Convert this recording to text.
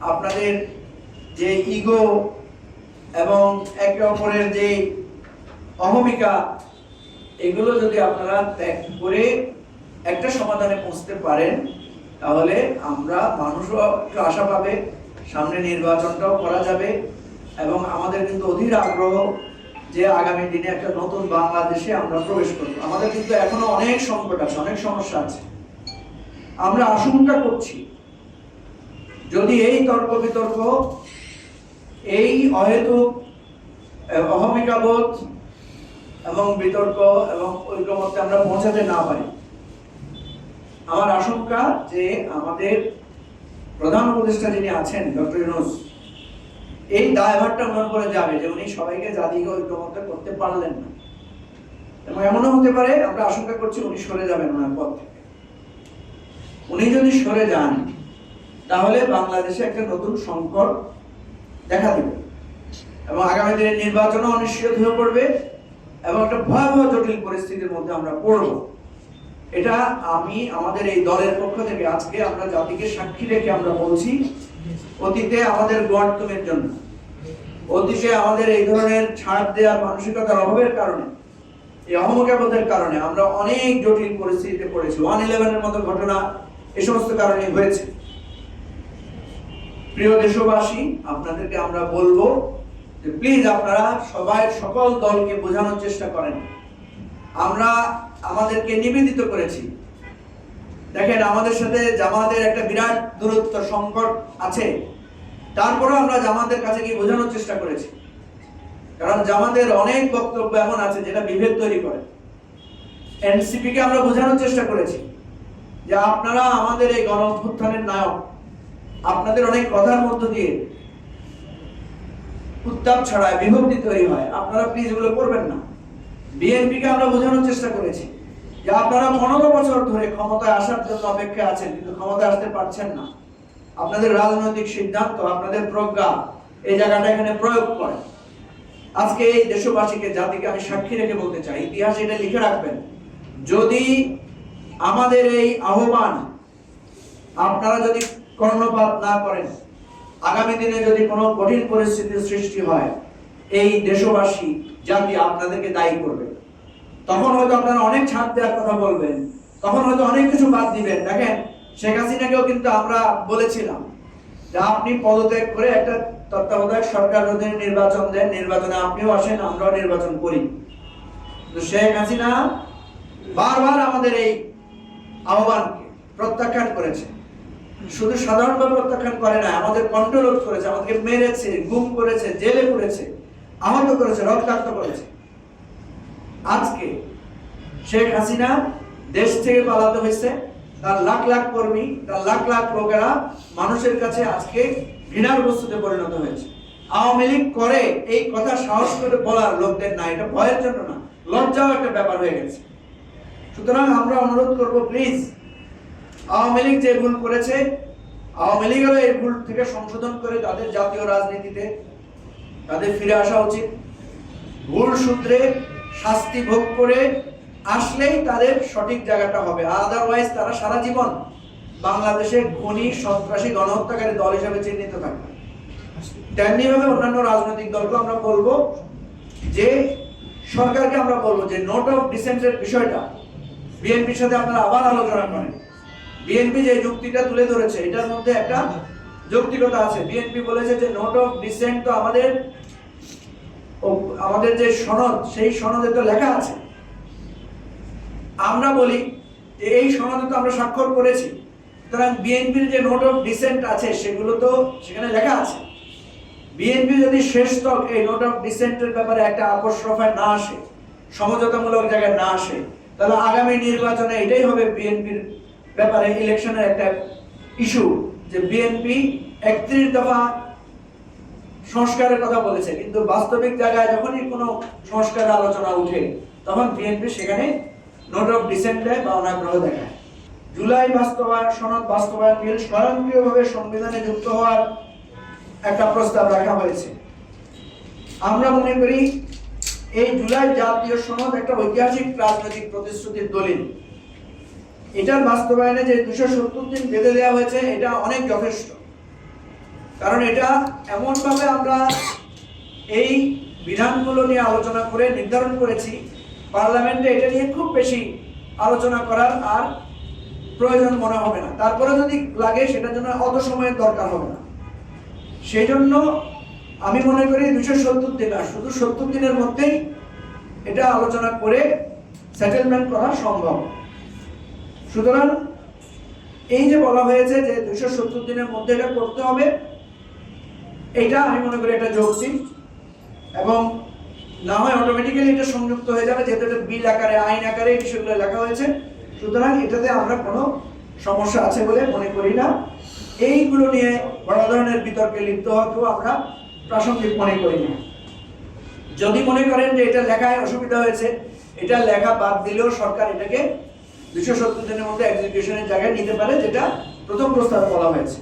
আপনাদের যে ইগো এবং একে অপরের যে অহমিকা, এগুলো যদি আপনারা ত্যাগ করে একটা সমাধানে পৌঁছতে পারেন, তাহলে আমরা মানুষও একটু আশা পাবে, সামনে নির্বাচনটাও করা যাবে এবং আমাদের কিন্তু অধীর আগ্রহ যে আগামী দিনে একটা নতুন বাংলাদেশে আমরা প্রবেশ করব। আমাদের কিন্তু এখনও অনেক সংকট আছে, অনেক সমস্যা আছে। আমরা আশঙ্কা করছি যদি এই তর্ক বিতর্ক, এই অহেতুক অহমিকাবোধ এবং বিতর্ক এবং ঐক্যমত্যে আমরা পৌঁছাতে না পারি, আমার আশঙ্কা যে আমাদের প্রধান উপদেষ্টা যিনি আছেন, ডক্টর ইউনুস, এই দায়ভারটা মনে করে যাবে যে উনি সবাইকে জাতিকে ঐক্যমত্য করতে পারলেন না। এবং এমনও হতে পারে, আমরা আশঙ্কা করছি উনি সরে যাবেন ওনার পথ থেকে। উনি যদি সরে যান তাহলে বাংলাদেশে একটা নতুন সংকট দেখা দিবে। এবং আগামী দিনে নির্বাচনও অনিশ্চিত হয়ে পড়বে এবং একটা ভয়াবহ জটিল পরিস্থিতির মধ্যে আমরা পড়ব। এটা আমি, আমাদের এই দলের পক্ষ থেকে আজকে আমরা জাতিকে সাক্ষী রেখে আমরা বলছি, অতীতে আমাদের গোয়ার্তমের জন্য, অতীতে আমাদের এই ধরনের ছাড় দেওয়ার মানসিকতার অভাবের কারণে, এই অহমকাবোধের কারণে আমরা অনেক জটিল পরিস্থিতিতে পড়েছি। ওয়ান ইলেভেনের মতো ঘটনা এ সমস্ত কারণে হয়েছে। প্রিয় দেশবাসী, আপনাদেরকে আমরা বলব যে প্লিজ আপনারা সবাই সকল দলকে বোঝানোর চেষ্টা করেন। আমরা আমাদেরকে নিবেদিত করেছি। দেখেন, আমাদের সাথে জামাতের একটা বিরাট দূরত্ব সংকট আছে। তারপরেও আমরা জামাতের কাছে গিয়ে বোঝানোর চেষ্টা করেছি। কারণ জামাতের অনেক বক্তব্য এমন আছে যেটা বিভেদ তৈরি করে। এনসিপি কে আমরা বোঝানোর চেষ্টা করেছি যে আপনারা আমাদের এই গণ অভ্যুত্থানের নায়ক আপনাদের অনেক কথার মধ্য দিয়ে উত্তাপ ছড়ায়, বিভক্তি তৈরি হয়। আপনারা প্লিজ এগুলো করবেন না। বিএনপিকে আমরা বোঝানোর চেষ্টা করেছি যে আপনারা পনেরো বছর ধরে ক্ষমতায় আসার জন্য অপেক্ষা আছেন, কিন্তু ক্ষমতায় আসতে পারছেন না। আপনাদের রাজনৈতিক সিদ্ধান্ত, আপনাদের প্রজ্ঞা এই জায়গাটা এখানে প্রয়োগ করে। আজকে এই দেশবাসীকে, জাতিকে আমি সাক্ষী রেখে বলতে চাই, ইতিহাস এটা লিখে রাখবেন, যদি আমাদের এই আহ্বান, আপনারা যদি কর্ণপাত না করেন। আগামী দিনে যদি কোনো কঠিন পরিস্থিতির সৃষ্টি হয়, এই দেশবাসী জাতি আপনাদেরকে দায়ী করবে। তখন হয়তো আপনারা অনেক ছাড় দেওয়ার কথা বলবেন, তখন হয়তো অনেক কিছু বাদ দিবেন। দেখেন, শেখ হাসিনাকেও কিন্তু আমরা বলেছিলাম যে আপনি পদত্যাগ করে একটা তত্ত্বাবধায়ক সরকার অধীনে নির্বাচন দেন, নির্বাচনে আপনিও আসেন, আমরাও নির্বাচন করি। তো শেখ হাসিনা বারবার আমাদের এই আহ্বানকে প্রত্যাখ্যান করেছে শুধু সাধারণভাবে প্রত্যাখ্যান করে না, আমাদের কন্ট্রোল করেছে, আমাদেরকে মেরেছে, গুম করেছে, জেলে করেছে আহত করেছে, রক্তাক্ত করেছে। আজকে শেখ হাসিনা দেশ থেকে পালাতে হয়েছে, তার লাখ লাখ কর্মী, তার লাখ লাখ লোকেরা মানুষের কাছে আজকে ঘৃণার বস্তুতে পরিণত হয়েছে। আওয়ামী লীগ করে এই কথা সাহস করে বলার লোকদের না এটা ভয়ের জন্য না, লজ্জাও একটা ব্যাপার হয়ে গেছে। সুতরাং আমরা অনুরোধ করব প্লিজ আওয়ামী লীগ যে ভুল করেছে, আওয়ামী লীগেরও এই ভুল থেকে সংশোধন করে তাদের জাতীয় রাজনীতিতে তাদের ফিরে আসা উচিত। ভুল সূত্রে শাস্তি ভোগ করে আসলেই তাদের সঠিক জায়গাটা হবে। আদারওয়াইজ তারা সারা জীবন বাংলাদেশের খনি সন্ত্রাসী, গণহত্যাকারী দল হিসেবে চিহ্নিত থাকবে। তেমনি ভাবে অন্যান্য রাজনৈতিক দলকে আমরা বলব যে, সরকারকে আমরা বলব যে নোট অফ ডিসেন্টের বিষয়টা বিএনপির সাথে আপনারা আবার আলোচনা করেন। বিএনপি যে যুক্তিটা তুলে ধরেছে, এটার মধ্যে একটা যৌক্তিকতা আছে। বিএনপি বলেছে যে নোট অফ ডিসেন্ট তো আমাদের আমাদের যে সনদ, সেই সনদে তো লেখা আছে। আমরা বলি, যে এই সনদে তো আমরা স্বাক্ষর করেছি। সুতরাং বিএনপির যে নোট অফ ডিসেন্ট আছে, সেগুলো তো সেখানে লেখা আছে। বিএনপি যদি শেষ তক এই নোট অফ ডিসেন্টের ব্যাপারে একটা রফায় না আসে, সমঝোতামূলক জায়গায় না আসে, তাহলে আগামী নির্বাচনে এটাই হবে বিএনপির ব্যাপারে ইলেকশনের একটা ইস্যু যে বিএনপি একত্রিশ দফা সংস্কারের কথা বলেছে, কিন্তু বাস্তবিক জায়গায় যখনই কোনো সংস্কারের আলোচনা উঠে, তখন বিএনপি সেখানে নোট অফ ডিসেন্ট দেয় বা অনাগ্রহ দেখায়। জুলাই বাস্তবায়ন, সনদ বাস্তবায়ন বিল স্বয়ংক্রিয়ভাবে সংবিধানে যুক্ত হওয়ার একটা প্রস্তাব রাখা হয়েছে। আমরা মনে করি, এই জুলাই জাতীয় সনদ একটা ঐতিহাসিক রাজনৈতিক প্রতিশ্রুতির দলিল। এটার বাস্তবায়নে যে দুশো সত্তর দিন বেঁধে দেওয়া হয়েছে, এটা অনেক যথেষ্ট। কারণ এটা এমনভাবে আমরা এই বিধানগুলো নিয়ে আলোচনা করে নির্ধারণ করেছি, পার্লামেন্টে এটা নিয়ে খুব বেশি আলোচনা করার আর প্রয়োজন মনে হবে না। তারপরে যদি লাগে সেটার জন্য অত সময়ের দরকার হবে না। সেই জন্য আমি মনে করি দুশো সত্তর দিন আর শুধু সত্তর দিনের মধ্যেই এটা আলোচনা করে সেটেলমেন্ট করা সম্ভব। সুতরাং এই যে বলা হয়েছে যে দুশো সত্তর দিনের মধ্যে এটা করতে হবে, এটা আমি মনে করি এটা যৌক্তিক এবং না হয় অটোমেটিক্যালি এটা সংযুক্ত হয়ে যাবে, যেহেতু এটা বিল আকারে, আইন আকারে, এই বিষয়গুলো লেখা হয়েছে। সুতরাং এটাতে আমরা কোনো সমস্যা আছে বলে মনে করি না। এইগুলো নিয়ে বড় ধরনের বিতর্কে লিপ্ত হওয়াকেও আমরা প্রাসঙ্গিক মনে করি না। যদি মনে করেন যে এটা লেখায় অসুবিধা হয়েছে, এটা লেখা বাদ দিলেও সরকার এটাকে দুশো সত্তর জনের মধ্যে জায়গায় নিতে পারে যেটা প্রথম প্রস্তাবে বলা হয়েছে।